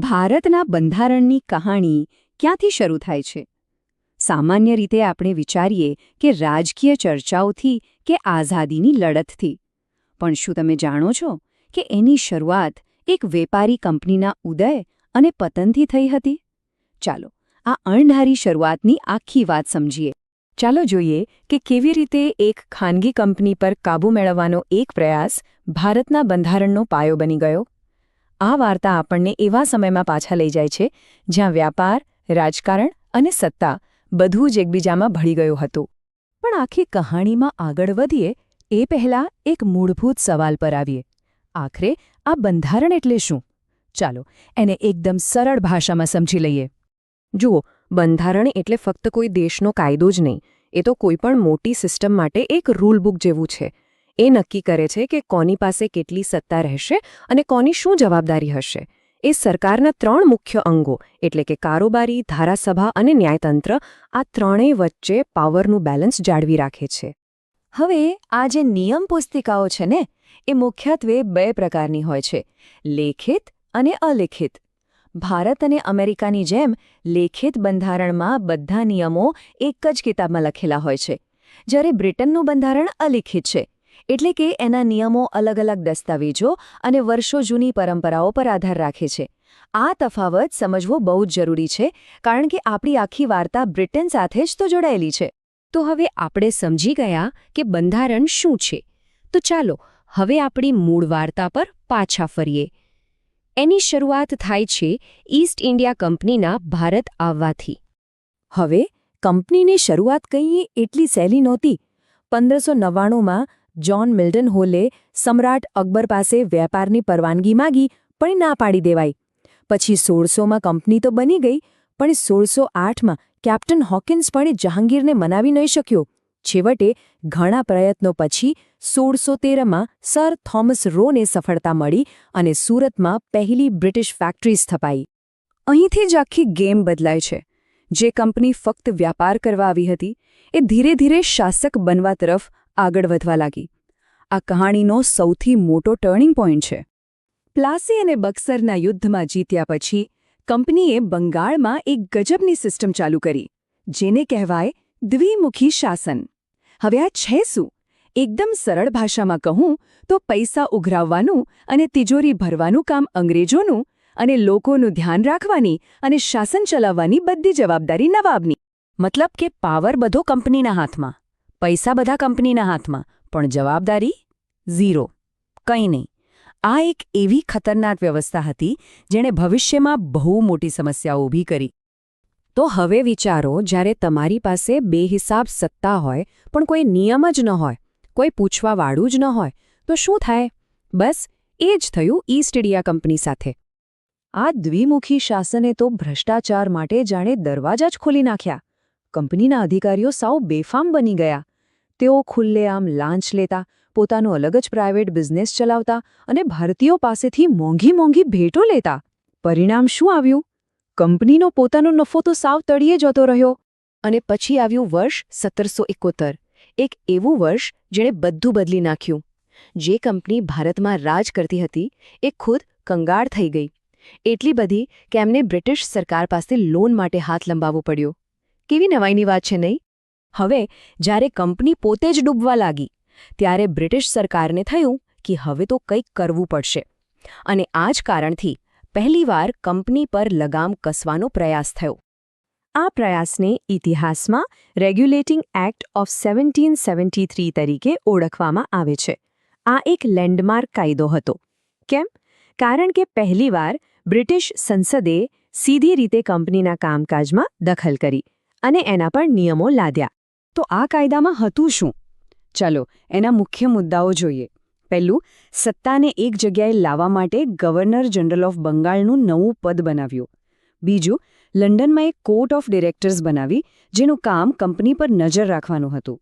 ભારતના બંધારણની કહાણી ક્યાંથી શરૂ થાય છે? સામાન્ય રીતે આપણે વિચારીએ કે રાજકીય ચર્ચાઓથી કે આઝાદીની લડતથી. પણ શું તમે જાણો છો કે એની શરૂઆત એક વેપારી કંપનીના ઉદય અને પતનથી થઈ હતી? ચાલો, આ અણધારી શરૂઆતની આખી વાત સમજીએ. ચાલો જોઈએ કે કેવી રીતે એક ખાનગી કંપની પર કાબૂ મેળવવાનો એક પ્રયાસ ભારતના બંધારણનો પાયો બની ગયો. આ વાર્તા આપણને એવા સમયમાં પાછા લઈ જાય છે, જ્યાં વ્યાપાર, રાજકારણ અને સત્તા બધું જ એકબીજામાં ભળી ગયું હતું. પણ આખી કહાણીમાં આગળ વધીએ, એ પહેલાં એક મૂળભૂત સવાલ પર આવીએ. આખરે આ બંધારણ એટલે શું? ચાલો, એને એકદમ સરળ ભાષામાં સમજી લઈએ. જુઓ, બંધારણ એટલે ફક્ત કોઈ દેશનો કાયદો જ નહીં, એ તો કોઈપણ મોટી સિસ્ટમ માટે એક રૂલબુક જેવું છે. એ નક્કી કરે છે કે કોની પાસે કેટલી સત્તા રહેશે અને કોની શું જવાબદારી હશે. એ સરકારના ત્રણ મુખ્ય અંગો, એટલે કે કારોબારી, ધારાસભા અને ન્યાયતંત્ર, આ ત્રણેય વચ્ચે પાવરનું બેલેન્સ જાળવી રાખે છે. હવે, આ જે નિયમ પુસ્તિકાઓ છે ને, એ મુખ્યત્વે બે પ્રકારની હોય છે, લેખિત અને અલેખિત. ભારત અને અમેરિકાની જેમ, લેખિત બંધારણમાં બધા નિયમો એક જ કિતાબમાં લખેલા હોય છે, જ્યારે બ્રિટનનું બંધારણ અલિખિત છે. એટલે કે એના નિયમો અલગ અલગ દસ્તાવેજો અને વર્ષો જૂની પરંપરાઓ પર આધાર રાખે છે. આ તફાવત સમજવો બહુ જ જરૂરી છે, કારણ કે આપણી આખી વાર્તા બ્રિટન સાથે જ તો જોડાયેલી છે. તો હવે આપણે સમજી ગયા કે બંધારણ શું છે. તો ચાલો, હવે આપણી મૂળ વાર્તા પર પાછા ફરીએ. એની શરૂઆત થાય છે ઈસ્ટ ઇન્ડિયા કંપનીના ભારત આવવાથી. હવે કંપનીની શરૂઆત કહીએ એટલી સહેલી નહોતી. પંદરસો નવ્વાણુંમાં જ્હોન મિલ્ટન હોલે સમ્રાટ અકબર પાસે વેપારની પરવાનગી માગી, પણ ના પાડી દેવાઈ. પછી સોળસોમાં કંપની તો બની ગઈ, પણ સોળસો આઠમાં કેપ્ટન હોકિન્સ પણ જહાંગીરને મનાવી નહીં શક્યો. છેવટે ઘણા પ્રયત્નો પછી સોળસો તેરમાં સર થોમસ રોને સફળતા મળી અને સુરતમાં પહેલી બ્રિટિશ ફેક્ટરી સ્થપાઈ. અહીંથી જ આખી ગેમ બદલાય છે. જે કંપની ફક્ત વ્યાપાર કરવા આવી હતી, એ ધીરે ધીરે શાસક બનવા તરફ આગળ વધવા લાગી. આ કહાણીનો સૌથી મોટો ટર્નિંગ પોઈન્ટ છે. પ્લાસી અને બક્સરના યુદ્ધમાં જીત્યા પછી કંપનીએ બંગાળમાં એક ગજબની સિસ્ટમ ચાલુ કરી, જેને કહેવાય દ્વિમુખી શાસન. હવે આ છે શું? એકદમ સરળ ભાષામાં કહું તો પૈસા ઉઘરાવવાનું અને તિજોરી ભરવાનું કામ અંગ્રેજોનું અને લોકોનું ધ્યાન રાખવાની અને શાસન ચલાવવાની બધી જવાબદારી નવાબની. મતલબ કે પાવર બધો કંપનીના હાથમાં. પૈસા બધા કંપનીના હાથમાં, પણ જવાબદારી ઝીરો. કંઈ નહીં. આ એક એવી ખતરનાક વ્યવસ્થા હતી જેણે ભવિષ્યમાં બહુ મોટી સમસ્યાઓ ઊભી કરી. તો હવે વિચારો, જ્યારે તમારી પાસે બેહિસાબ સત્તા હોય, પણ કોઈ નિયમ જ ન હોય, કોઈ પૂછવાવાળું જ ન હોય, તો શું થાય? બસ, એ જ થયું ઈસ્ટ ઇન્ડિયા કંપની સાથે. આ દ્વિમુખી શાસને તો ભ્રષ્ટાચાર માટે જાણે દરવાજા જ ખોલી નાખ્યા. કંપનીના અધિકારીઓ સાવ બેફામ બની ગયા. તેઓ ખુલ્લેઆમ લાંચ લેતા, પોતાનો અલગ જ પ્રાઇવેટ બિઝનેસ ચલાવતા અને ભારતીયો પાસેથી મોંઘી મોંઘી ભેટો લેતા. પરિણામ શું આવ્યું? કંપનીનો પોતાનો નફો તો સાવ તળિયે જતો રહ્યો. અને પછી આવ્યું વર્ષ સત્તરસો એકોતેર. એક એવું વર્ષ જેણે બધું બદલી નાખ્યું. જે કંપની ભારતમાં રાજ કરતી હતી, એ ખુદ કંગાળ થઈ ગઈ. એટલી બધી કે એમને બ્રિટિશ સરકાર પાસે લોન માટે હાથ લંબાવવો પડ્યો. કેવી નવાઈની વાત છે નહીં? હવે, જ્યારે કંપની પોતે જ ડૂબવા લાગી, ત્યારે બ્રિટિશ સરકારને થયું કે હવે તો કંઈક કરવું પડશે. અને આ જ કારણથી પહેલીવાર કંપની પર લગામ કસવાનો પ્રયાસ થયો. આ પ્રયાસને ઇતિહાસમાં regulating act of seventeen seventy three તરીકે ઓળખવામાં આવે છે. આ એક લેન્ડમાર્ક કાયદો હતો. કેમ? કારણ કે પહેલીવાર બ્રિટિશ સંસદે સીધી રીતે કંપનીના કામકાજમાં દખલ કરી અને એના પર નિયમો લાદ્યા. તો આ કાયદામાં હતું શું? ચાલો, એના મુખ્ય મુદ્દાઓ જોઈએ. પહેલું, સત્તાને એક જગ્યાએ લાવવા માટે ગવર્નર જનરલ ઓફ બંગાળનું નવું પદ બનાવ્યું. બીજું, લંડનમાં એક કોર્ટ ઓફ ડિરેક્ટર્સ બનાવી, જેનું કામ કંપની પર નજર રાખવાનું હતું.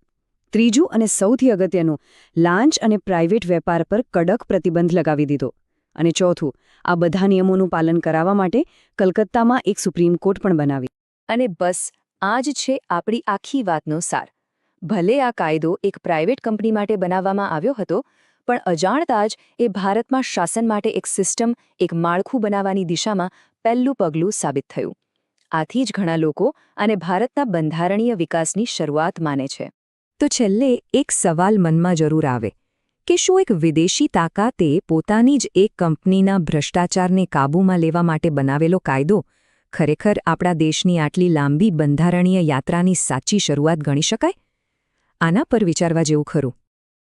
ત્રીજું અને સૌથી અગત્યનું, લાંચ અને પ્રાઇવેટ વેપાર પર કડક પ્રતિબંધ લગાવી દીધો. અને ચોથું, આ બધા નિયમોનું પાલન કરાવવા માટે કલકત્તામાં એક સુપ્રીમ કોર્ટ પણ બનાવી. અને બસ આ જ છે આપણી આખી વાતનો સાર. ભલે આ કાયદો એક પ્રાઇવેટ કંપની માટે બનાવવામાં આવ્યો હતો, પણ અજાણતા જ એ ભારતમાં શાસન માટે એક સિસ્ટમ, એક માળખું બનાવવાની દિશામાં પહેલું પગલું સાબિત થયું. આથી જ ઘણા લોકો આને ભારતના બંધારણીય વિકાસની શરૂઆત માને છે. તો છેલ્લે એક સવાલ મનમાં જરૂર આવે. કે શું એક વિદેશી તાકાતે પોતાની જ એક કંપનીના ભ્રષ્ટાચારને કાબૂમાં લેવા માટે બનાવેલો કાયદો ખરેખર આપણા દેશની આટલી લાંબી બંધારણીય યાત્રાની સાચી શરૂઆત ગણી શકાય? આના પર વિચારવા જેવું ખરું.